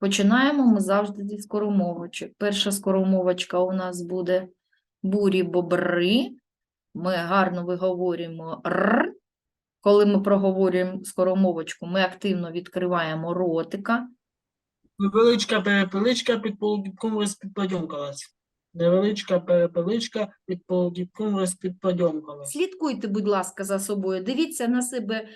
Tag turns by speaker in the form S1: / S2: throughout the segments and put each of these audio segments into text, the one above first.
S1: Починаємо ми завжди зі скоромовочок. Перша скоромовочка у нас буде бурі бобри. Ми гарно виговорюємо р. Коли ми проговорюємо скоромовочку, ми активно відкриваємо ротика.
S2: Невеличка перепеличка під полудібком розпідпадьомкалась. Невеличка перепеличка під полудібком розпідпадьомкалась.
S1: Слідкуйте, будь ласка, за собою. Дивіться на себе,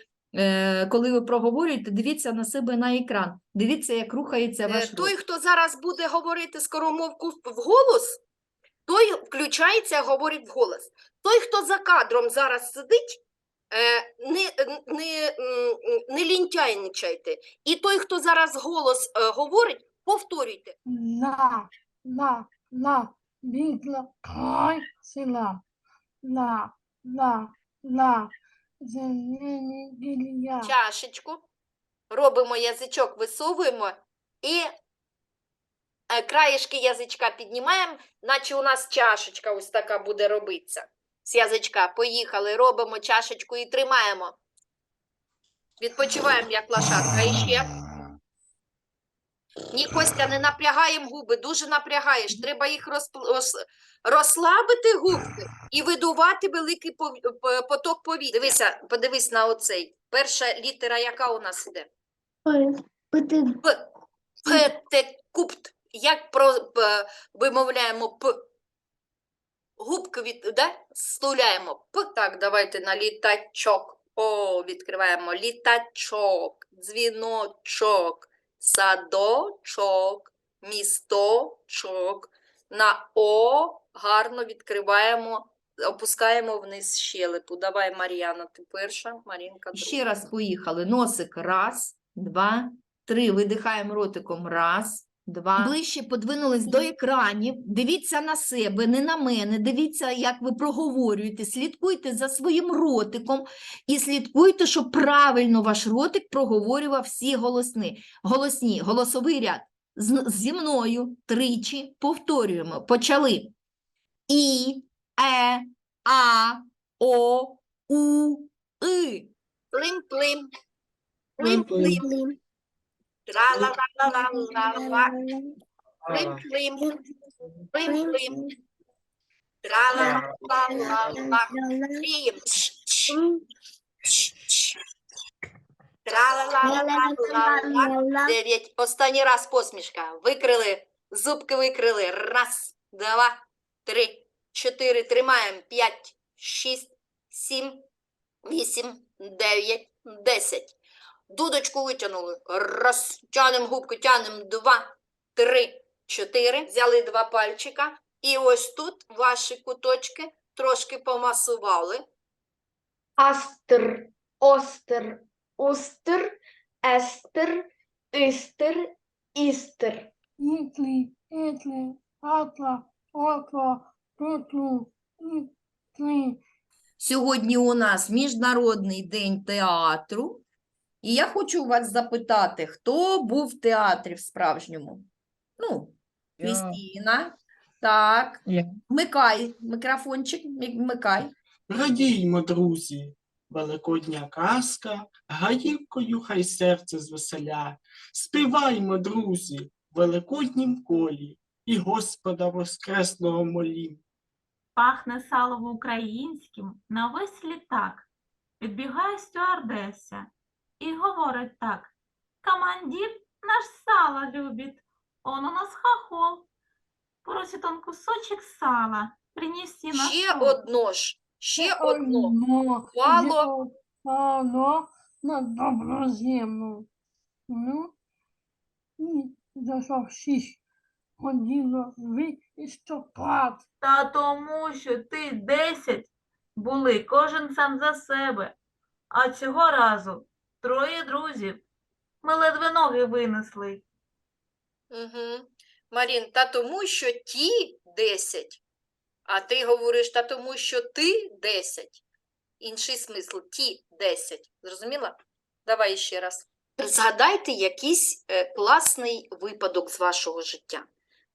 S1: коли ви проговорюєте, дивіться на себе на екран. Дивіться, як рухається
S3: Е,
S1: ваш
S3: Той,
S1: рот.
S3: хто зараз буде говорити скоромовку вголос, той включається, говорить вголос. Той, хто за кадром зараз сидить, е, не, не, не лінтяйничайте. І той, хто зараз голос е, говорить, повторюйте.
S4: на, на, на, край, села, на, на, на.
S3: Чашечку, робимо язичок, висовуємо і е, краєшки язичка піднімаємо, наче у нас чашечка ось така буде робитися. З язичка. Поїхали, робимо чашечку і тримаємо. Відпочиваємо, як лошадка. І ще. Ні, Костя, не напрягаємо губи, дуже напрягаєш. Треба їх розслабити губки і видувати великий поток повітря. Дивися, подивись на оцей. Перша літера, яка у нас іде? П. Петекупт. Як про, вимовляємо П? Губки від, да? Стуляємо П. Так, давайте на літачок. О, відкриваємо літачок, дзвіночок, садочок, місточок. На О гарно відкриваємо, опускаємо вниз щелепу. Давай, Мар'яна, ти перша, Марінка друга.
S1: Ще раз поїхали. Носик. Раз, два, три. Видихаємо ротиком. Раз, два. Ближче подвинулись до екранів. Дивіться на себе, не на мене. Дивіться, як ви проговорюєте. Слідкуйте за своїм ротиком і слідкуйте, щоб правильно ваш ротик проговорював всі голосні. Голосні, голосовий ряд. З- Зі мною тричі повторюємо. Почали. І, е, а, о, у, и.
S3: Плим-плим.
S2: Плим-плим.
S3: Плим-плим. Тра-ла-ла-ла-ла-ла-ла. Плим-плим. Плим-плим. Тра-ла-ла-ла-ла-ла. Тра-ла-ла-ла-ла-ла. Дев'ять. Останній раз посмішка. Викрили. Зубки викрили. Раз, два, три, чотири. Тримаємо. П'ять, шість, сім, вісім, дев'ять, десять. Дудочку витягнули. Раз. Тянемо губку, тянемо. Два, три, чотири. Взяли два пальчика. І ось тут ваші куточки трошки помасували.
S5: Астр, остер, устер, естер, істер, істер.
S4: Ітлі, ітлі, атла, отла, тутлу, ітлі.
S1: Сьогодні у нас Міжнародний день театру. І я хочу вас запитати, хто був в театрі в справжньому? Ну. Крістіна. Так,
S2: Я.
S1: вмикай мікрофончик, мі- вмикай.
S2: Радіймо, друзі, великодня казка, гаївкою хай серце звеселя. Співаймо, друзі, в великоднім колі, і Господа Воскресного молім.
S6: Пахне салом українським на весь літак. Підбігає стюардеса і говорить так. Командир наш сало любит, он у нас хохол. Просит он кусочек сала принести на
S3: Ще
S6: стол.
S3: одно ж. Ще одно. Вало.
S4: Вало на добру землю. Ну, і зайшов шість. Ходіло ви і.
S6: Та тому, що ти десять були, кожен сам за себе. А цього разу троє друзів. Ми ледве ноги винесли.
S3: Угу. Марін, та тому, що ті 10, а ти говориш, та тому, що ти 10. Інший смисл ті 10. Зрозуміла? Давай ще раз. Згадайте якийсь е, класний випадок з вашого життя.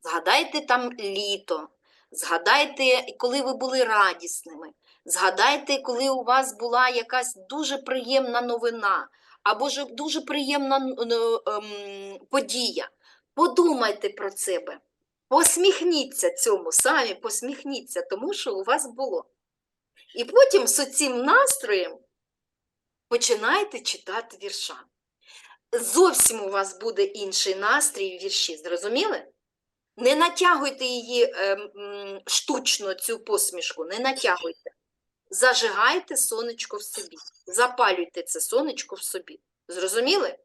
S3: Згадайте там літо. Згадайте, коли ви були радісними. Згадайте, коли у вас була якась дуже приємна новина або ж дуже приємна ем, подія. Подумайте про себе. Посміхніться цьому, самі посміхніться тому, що у вас було. І потім з цим настроєм починайте читати вірша. Зовсім у вас буде інший настрій в вірші, зрозуміли? Не натягуйте її е, м, штучно, цю посмішку, не натягуйте. Зажигайте сонечко в собі, запалюйте це сонечко в собі. Зрозуміли?